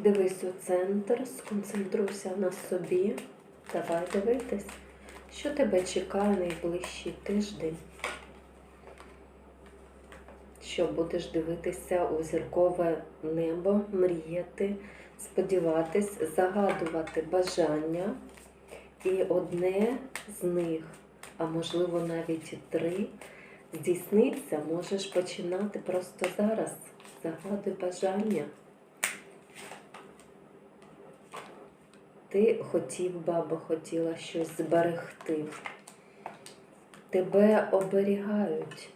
Дивись у центр, сконцентруйся на собі. Давай дивитись, що тебе чекає найближчий тиждень. Що будеш дивитися у зіркове небо, мріяти, сподіватись, загадувати бажання. І одне з них, а можливо навіть і три, здійсниться, можеш починати просто зараз. Загадуй бажання. Ти хотів би або хотіла щось зберегти. Тебе оберігають.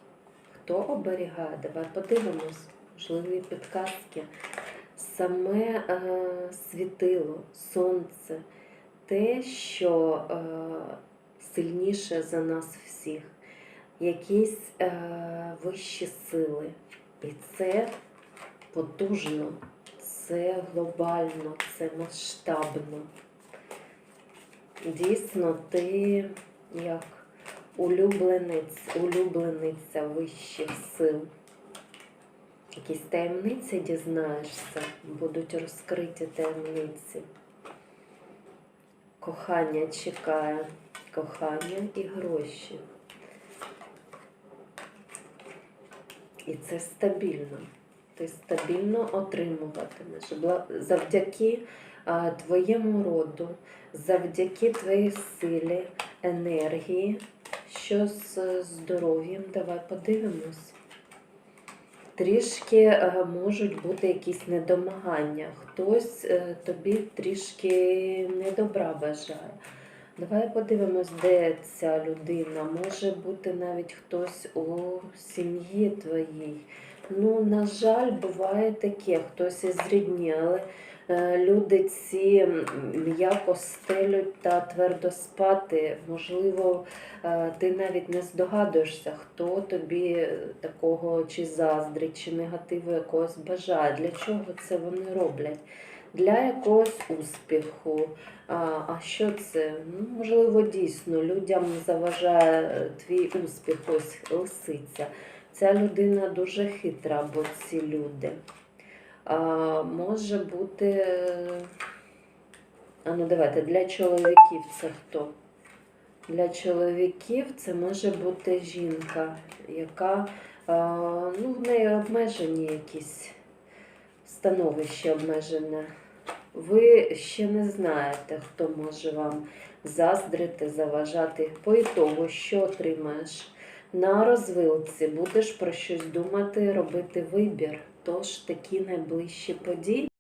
Хто оберігає? Давай подивимось. Можливі підказки. Саме е, світило, сонце, те, що е, сильніше за нас всіх, якісь е, вищі сили. І це потужно, це глобально, це масштабно. Дійсно, ти як улюбленець, улюблениця вищих сил. Якісь таємниці дізнаєшся, будуть розкриті таємниці. Кохання чекає, кохання і гроші. І це стабільно. Ти стабільно отримуватимеш. Завдяки твоєму роду, завдяки твоїй силі, енергії, що з здоров'ям, давай подивимось. Трішки е, можуть бути якісь недомагання. Хтось е, тобі трішки недобра бажає. Давай подивимось, де ця людина. Може бути навіть хтось у сім'ї твоїй. Ну, на жаль, буває таке, хтось із рідні, але е, люди ці м'яко стелють та твердо спати. Можливо, е, ти навіть не здогадуєшся, хто тобі такого чи заздрить, чи негативу якогось бажає. Для чого це вони роблять? Для якогось успіху. А, що це? Ну, можливо, дійсно людям заважає твій успіх, ось лисиця. Ця людина дуже хитра, бо ці люди. А, може бути. А ну давайте, для чоловіків це хто? Для чоловіків це може бути жінка, яка ну, в неї обмежені якісь становище обмежене. Ви ще не знаєте, хто може вам заздрити, заважати. По ітогу, що отримаєш? На розвилці будеш про щось думати, робити вибір. Тож такі найближчі події.